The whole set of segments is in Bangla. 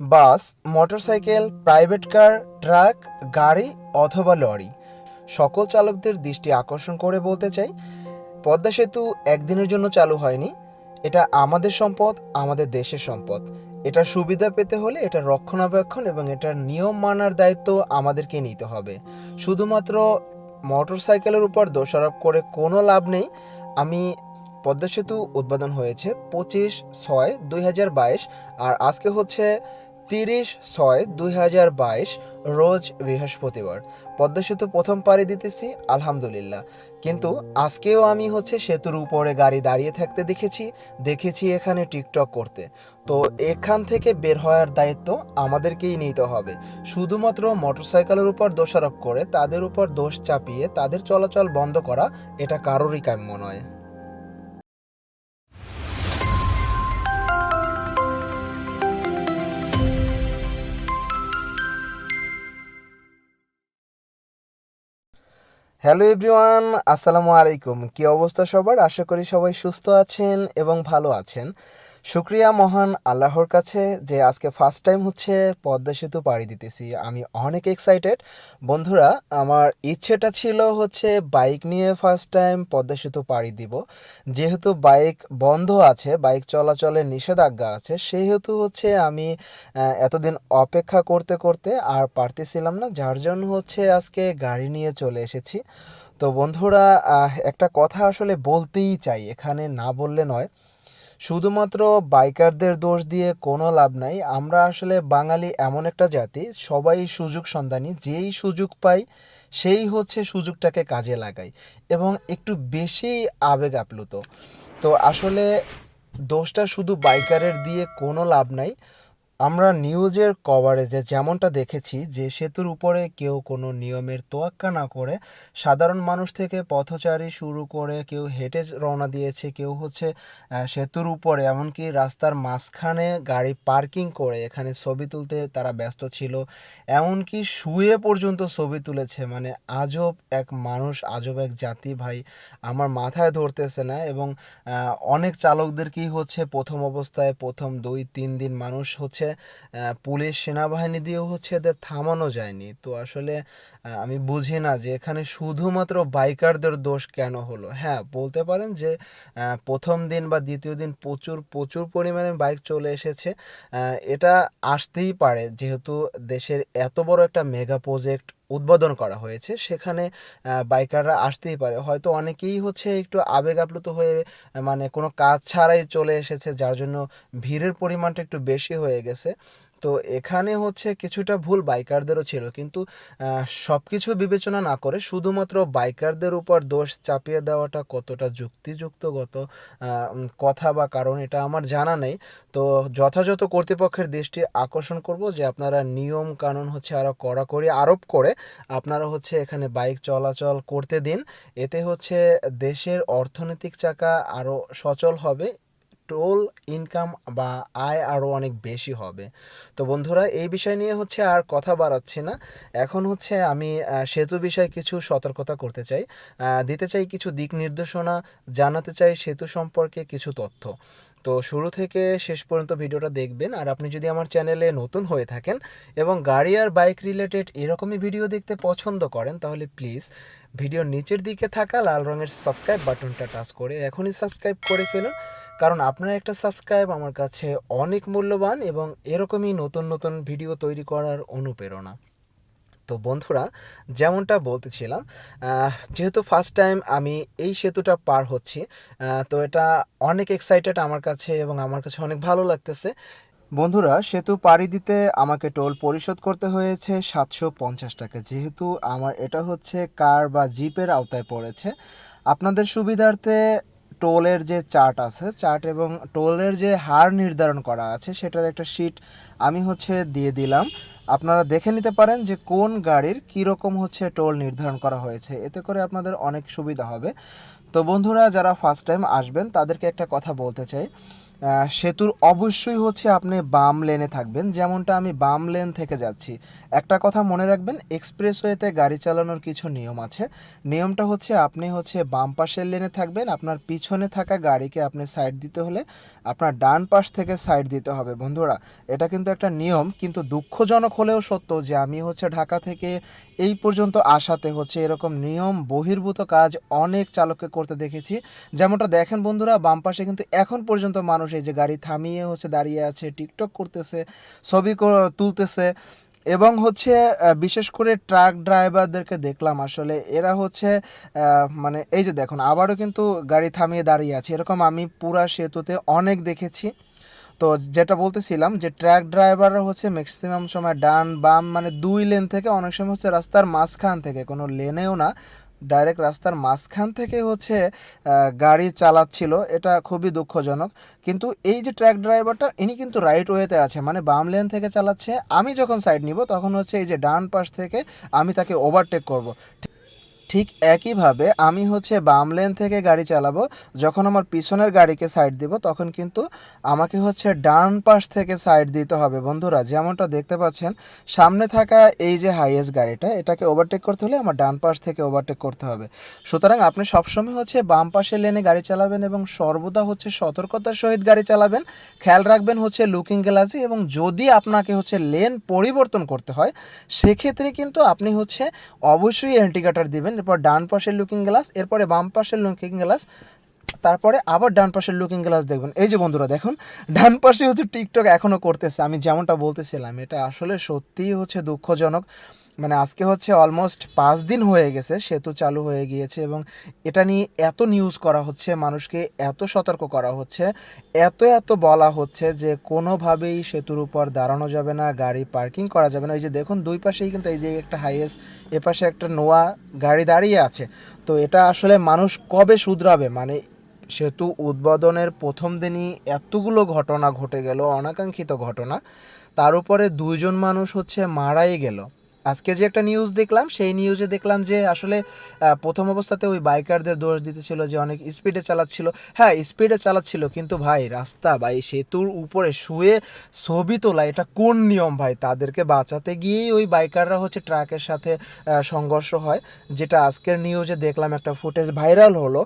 Bus, motorcycle, private car, truck, গাড়ি অথবা লরি। সকল চালকদের দৃষ্টি আকর্ষণ করে বলতে চাই, পদ্মা সেতু একদিনের জন্য চালু হয়নি। এটা আমাদের সম্পদ, আমাদের দেশের সম্পদ। এটার সুবিধা পেতে হলে এটা রক্ষণাবেক্ষণ এবং এটার নিয়ম মানার দায়িত্ব আমাদেরকে নিতে হবে। শুধুমাত্র মোটরসাইকেলের উপর দোষারোপ করে কোনো লাভ নেই। আমি পদ্মা সেতু উদ্বোধন হয়েছে পঁচিশ ছয় দুই হাজার বাইশ, আর আজকে হচ্ছে তিরিশ ছয় দুই হাজার বাইশ, রোজ বৃহস্পতিবার। পদ্মা সেতু প্রথম পাড়ি দিতেছি, আলহামদুলিল্লাহ। কিন্তু আজকেও আমি হচ্ছে সেতুর উপরে গাড়ি দাঁড়িয়ে থাকতে দেখেছি দেখেছি এখানে টিকটক করতে। তো এখান থেকে বের হওয়ার দায়িত্ব আমাদেরকেই নিতে হবে। শুধুমাত্র মোটরসাইকেলের উপর দোষারোপ করে, তাদের উপর দোষ চাপিয়ে তাদের চলাচল বন্ধ করা, এটা কারোরই কাম্য নয়। হ্যালো এভরিওয়ান, আসসালামু আলাইকুম। কি অবস্থা সবার? আশা করি সবাই সুস্থ আছেন এবং ভালো আছেন। শুক্রিয়া মহান আল্লাহর কাছে যে আজকে ফার্স্ট টাইম হচ্ছে পদ্মা সেতু পাড়ি দিতেছি। আমি অনেক এক্সাইটেড বন্ধুরা, আমার ইচ্ছেটা ছিল হচ্ছে বাইক নিয়ে ফার্স্ট টাইম পদ্মা সেতু পাড়ি দিব। যেহেতু বাইক বন্ধ আছে বাইক চলাচলের নিষেধাজ্ঞা আছে, সেহেতু হচ্ছে আমি এতদিন অপেক্ষা করতে করতে আর পারতেছিলাম না, যার জন্য হচ্ছে আজকে গাড়ি নিয়ে চলে এসেছি। তো বন্ধুরা একটা কথা আসলে বলতেই চাই, এখানে না বললে নয়। শুধুমাত্র বাইকারদের দোষ দিয়ে কোনো লাভ নাই। আমরা আসলে বাঙালি এমন একটা জাতি, সবাই সুযোগ সন্ধানী, যেই সুযোগ পাই সেই হচ্ছে সুযোগটাকে কাজে লাগাই এবং একটু বেশি আবেগ আপ্লুত। তো আসলে দোষটা শুধু বাইকারের দিয়ে কোনো লাভ নাই আমরা নিউজের কভারেজে যেমনটা দেখেছি যে সেতুর উপরে কেউ কোনো নিয়মের তোয়াক্কা না করে সাধারণ মানুষ থেকে পথচারী শুরু করে কেউ হেঁটে রওনা দিয়েছে, কেউ হচ্ছে সেতুর উপরে, এমনকি রাস্তার মাঝখানে গাড়ি পার্কিং করে এখানে ছবি তুলতে তারা ব্যস্ত ছিল। এমনকি শুয়ে পর্যন্ত ছবি তুলেছে মানে আজব এক মানুষ, আজব এক জাতি ভাই আমার মাথায় ধরতেছে না। এবং অনেক চালকদেরকেই হচ্ছে প্রথম অবস্থায় প্রথম দুই, তিন দিন মানুষ হচ্ছে পুলিশ সেনাবাহিনী দিয়েও হচ্ছে এদের থামানো যায়নি। তো আসলে আমি বুঝি না যে এখানে শুধুমাত্র বাইকারদের দোষ কেন হলো। হ্যাঁ বলতে পারেন যে প্রথম দিন বা দ্বিতীয় দিন প্রচুর প্রচুর পরিমাণে বাইক চলে এসেছে। এটা আসতেই পারে, যেহেতু দেশের এত বড় একটা মেগা প্রজেক্ট উদ্বোধন করা হয়েছে। সেখানে বাইকাররা আসতেই পারে। হয়তো অনেকেই হচ্ছে একটু আবেগ আপ্লুত হয়ে মানে কোনো কাজ ছাড়াই চলে এসেছে, যার জন্য ভিড়ের পরিমাণটা একটু বেশি হয়ে গেছে। তো এখানে হচ্ছে কিছুটা ভুল বাইকারদেরও ছিল। কিন্তু সব কিছু বিবেচনা না করে শুধুমাত্র বাইকারদের উপর দোষ চাপিয়ে দেওয়াটা কতটা যুক্তিযুক্তগত কথা বা কারণ এটা আমার জানা নেই। তো যথাযথ কর্তৃপক্ষের দৃষ্টি আকর্ষণ করব যে আপনারা নিয়ম কানুন হচ্ছে আরও কড়াকড়ি আরোপ করে আপনারা হচ্ছে এখানে বাইক চলাচল করতে দিন। এতে হচ্ছে দেশের অর্থনৈতিক চাকা আরও সচল হবে টোল ইনকাম বা আয় আরও অনেক বেশি হবে। তো বন্ধুরা, এই বিষয় নিয়ে হচ্ছে আর কথা বাড়াচ্ছি না। এখন হচ্ছে আমি সেতু বিষয়ে কিছু সতর্কতা করতে চাই। দিতে চাই কিছু দিক নির্দেশনা, জানাতে চাই সেতু সম্পর্কে কিছু তথ্য। তো শুরু থেকে শেষ পর্যন্ত ভিডিওটা দেখবেন। আর আপনি যদি আমার চ্যানেলে নতুন হয়ে থাকেন এবং গাড়ি আর বাইক রিলেটেড এরকমই ভিডিও দেখতে পছন্দ করেন, তাহলে প্লিজ ভিডিওর নিচের দিকে থাকা লাল রঙের সাবস্ক্রাইব বাটনটা টাচ করে এখনই সাবস্ক্রাইব করে ফেলুন। কারণ আপনার একটা সাবস্ক্রাইব আমার কাছে অনেক মূল্যবান এবং এরকমই নতুন নতুন ভিডিও তৈরি করার অনুপ্রেরণা। তো বন্ধুরা, যেমনটা বলতেছিলাম যেহেতু ফার্স্ট টাইম আমি এই সেতুটা পার হচ্ছি তো এটা অনেক এক্সাইটেড আমার কাছে এবং আমার কাছে অনেক ভালো লাগতেছে। বন্ধুরা, সেতু পাড়ি দিতে আমাকে টোল পরিশোধ করতে হয়েছে সাতশো পঞ্চাশ টাকা। যেহেতু আমার এটা হচ্ছে কার বা জিপের আওতায় পড়েছে, আপনাদের সুবিধার্থে টোলের যে চার্ট আছে, চার্ট এবং টোলের যে হার নির্ধারণ করা আছে, সেটার একটা শিট আমি হচ্ছে দিয়ে দিলাম। আপনারা দেখে নিতে পারেন যে কোন গাড়ির কীরকম হচ্ছে টোল নির্ধারণ করা হয়েছে। এতে করে আপনাদের অনেক সুবিধা হবে। তো বন্ধুরা, যারা ফার্স্ট টাইম আসবেন, তাদেরকে একটা কথা বলতে চাই। সেতুর অবশ্যই হচ্ছে আপনি বাম লেনে থাকবেন, যেমনটা আমি বাম লেন থেকে যাচ্ছি। একটা কথা মনে রাখবেন, এক্সপ্রেসওয়েতে গাড়ি চালানোর কিছু নিয়ম আছে। নিয়মটা হচ্ছে আপনি হচ্ছে বাম পাশের লেনে থাকবেন, আপনার পিছনে থাকা গাড়িকে আপনি সাইড দিতে হলে আপনার ডান পাশ থেকে সাইড দিতে হবে। বন্ধুরা, এটা কিন্তু একটা নিয়ম, কিন্তু দুঃখজনক হলেও সত্য যে আমি হচ্ছে ঢাকা থেকে এই পর্যন্ত আসাতে হচ্ছে এরকম নিয়ম, বহির্ভূত কাজ অনেক চালককে করতে দেখেছি। যেমনটা দেখেন বন্ধুরা, বাম পাশে কিন্তু এখন পর্যন্ত মানুষ এই যে গাড়ি থামিয়ে হচ্ছে দাঁড়িয়ে আছে, টিকটক করতেছে, ছবি তুলতেছে এবং হচ্ছে বিশেষ করে ট্রাক ড্রাইভারদেরকে দেখলাম আসলে। এরা হচ্ছে মানে এই যে দেখুন, আবারও কিন্তু গাড়ি থামিয়ে দাঁড়িয়ে আছে। এরকম আমি পুরা সেতুতে অনেক দেখেছি। তো যেটা বলতেছিলাম যে ট্রাক ড্রাইভাররা হচ্ছে ম্যাক্সিমাম সময় ডান বাম মানে দুই লেন থেকে অনেক সময় হচ্ছে রাস্তার মাঝখান থেকে। কোনো লেনেও না ডাইরেক্ট রাস্তার মাঝখান থেকে হচ্ছে গাড়ি চালাচ্ছিল। এটা খুবই দুঃখজনক। কিন্তু এই যে ট্র্যাক ড্রাইভারটা, ইনি কিন্তু রাইট ওয়েতে আছে। মানে বাম লেন থেকে চালাচ্ছে। আমি যখন সাইড নিব, তখন হচ্ছে এই যে ডান পাশ থেকে আমি তাকে ওভারটেক করব। ঠিক একইভাবে আমি হচ্ছে বাম লেন থেকে গাড়ি চালাবো, যখন আমার পিছনের গাড়িকে সাইড দিব, তখন কিন্তু আমাকে হচ্ছে ডান পাশ থেকে সাইড দিতে হবে। বন্ধুরা, যেমনটা দেখতে পাচ্ছেন, সামনে থাকা এই যে হাইয়েস্ট গাড়িটা, এটাকে ওভারটেক করতে হলে আমার ডান পাশ থেকে ওভারটেক করতে হবে। সুতরাং আপনি সবসময় হচ্ছে বাম পাশের লেনে গাড়ি চালাবেন এবং সর্বদা হচ্ছে সতর্কতার সহিত গাড়ি চালাবেন। খেয়াল রাখবেন হচ্ছে লুকিং গ্লাসে এবং যদি আপনাকে হচ্ছে লেন পরিবর্তন করতে হয়, সেক্ষেত্রে কিন্তু আপনি হচ্ছে অবশ্যই অ্যান্টিকাটার দিবেন এরপর ডান পাশের লুকিং গ্লাস এরপরে বাম পাশের লুকিং গ্লাস তারপরে আবার ডান পাশের লুকিং গ্লাস দেখবেন এই যে বন্ধুরা, দেখুন, ডান পাশে হচ্ছে টিকটক এখনও করতেছে। আমি যেমনটা বলতেছিলাম, এটা আসলে সত্যিই হচ্ছে দুঃখজনক। মানে আজকে হচ্ছে অলমোস্ট পাঁচ দিন হয়ে গেছে, সেতু চালু হয়ে গিয়েছে এবং এটা নিয়ে এত নিউজ করা হচ্ছে, মানুষকে এত সতর্ক করা হচ্ছে, এত এত বলা হচ্ছে যে কোনোভাবেই সেতুর উপর দাঁড়ানো যাবে না, গাড়ি পার্কিং করা যাবে না। এই যে দেখুন, দুই পাশেই কিন্তু এই যে একটা হাইয়েস্ট এ পাশে একটা নোয়া গাড়ি দাঁড়িয়ে আছে। তো এটা আসলে মানুষ কবে শুধরাবে? মানে সেতু উদ্বোধনের প্রথম দিনই এতগুলো ঘটনা ঘটে গেল, অনাকাঙ্ক্ষিত ঘটনা। তার উপরে দুইজন মানুষ হচ্ছে মারাই গেল। আজকে যে একটা নিউজ দেখলাম, সেই নিউজে দেখলাম যে আসলে প্রথম অবস্থাতে ওই বাইকারদের দোষ দিতেছিল যে অনেক স্পিডে চালাচ্ছিল। হ্যাঁ স্পিডে চালাচ্ছিল, কিন্তু ভাই, রাস্তা ভাই, সেতুর উপরে শুয়ে ছবি তোলা, এটা কোন নিয়ম ভাই? তাদেরকে বাঁচাতে গিয়েই ওই বাইকাররা হচ্ছে ট্রাকের সাথে সংঘর্ষ হয়। যেটা আজকের নিউজে দেখলাম একটা ফুটেজ ভাইরাল হলো।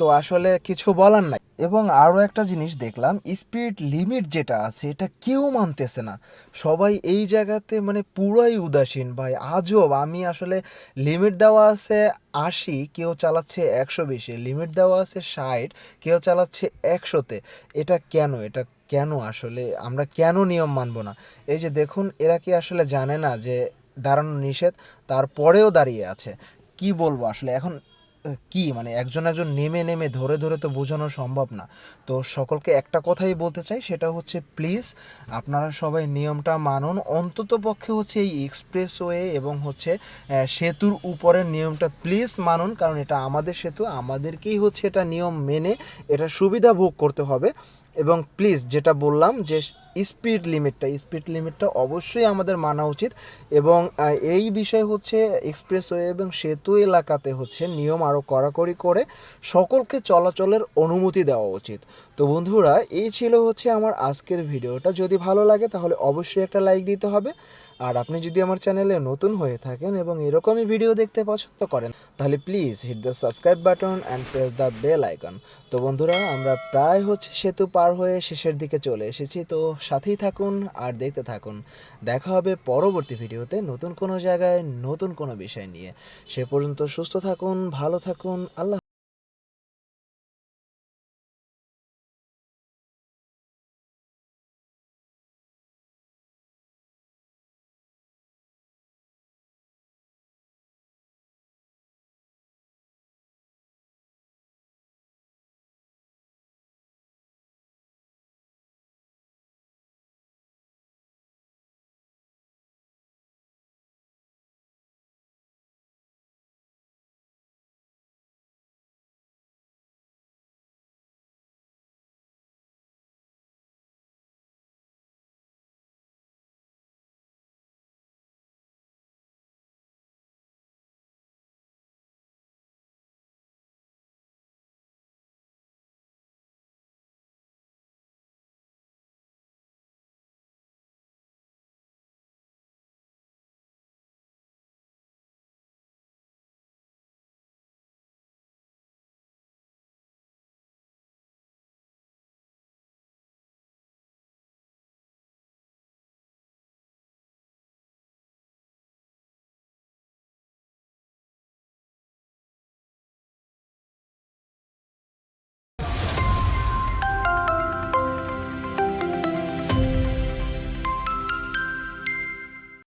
তো আসলে কিছু বলার নাই। এবং আরও একটা জিনিস দেখলাম স্পিড লিমিট যেটা আছে, এটা কেউ মানতেছে না। সবাই এই জায়গাতে মানে পুরোই উদাসীন, ভাই আজব। আমি আসলে লিমিট দেওয়া আছে আশি, কেউ চালাচ্ছে একশো বিশে। লিমিট দেওয়া আছে ষাট, কেউ চালাচ্ছে একশোতে। এটা কেন? এটা কেন আসলে? আমরা কেন নিয়ম মানব না? এই যে দেখুন, এরা কি আসলে জানে না যে দাঁড়ানো নিষেধ, তারপরেও দাঁড়িয়ে আছে? কি বলব আসলে? এখন কি? মানে একজন একজন নেমে নেমে, ধরে ধরে তো বোঝানো সম্ভব না। তো সকলকে একটা কথাই বলতে চাই, সেটা হচ্ছে প্লিজ আপনারা সবাই নিয়মটা মানুন। অন্তত পক্ষে হচ্ছে এই এক্সপ্রেসওয়ে এবং হচ্ছে সেতুর উপরের নিয়মটা প্লিজ মানুন, কারণ এটা আমাদের সেতু, আমাদেরকেই হচ্ছে এটা নিয়ম মেনে, এটা সুবিধা ভোগ করতে হবে। এবং প্লিজ যেটা বললাম যে স্পিড লিমিটটা স্পিড লিমিটটা অবশ্যই আমাদের মানা উচিত এবং এই বিষয় হচ্ছে এক্সপ্রেসওয়ে এবং সেতু এলাকাতে হচ্ছে নিয়ম আরও কড়াকড়ি করে সকলকে চলাচলের অনুমতি দেওয়া উচিত। তো বন্ধুরা, এই ছিল হচ্ছে আমার আজকের ভিডিওটা। যদি ভালো লাগে তাহলে অবশ্যই একটা লাইক দিতে হবে। আর আপনি যদি আমার চ্যানেলে নতুন হয়ে থাকেন এবং এরকমই ভিডিও দেখতে পছন্দ করেন, তাহলে please hit the subscribe button and press the bell icon তো বন্ধুরা, আমরা প্রায় হচ্ছে সেতু পার হয়ে শেষের দিকে চলে এসেছি, তো সাথেই থাকুন আর দেখতে থাকুন। দেখা হবে পরবর্তী ভিডিওতে নতুন কোনো জায়গায়, নতুন কোনো বিষয় নিয়ে। সে পর্যন্ত সুস্থ থাকুন, ভালো থাকুন, আল্লাহ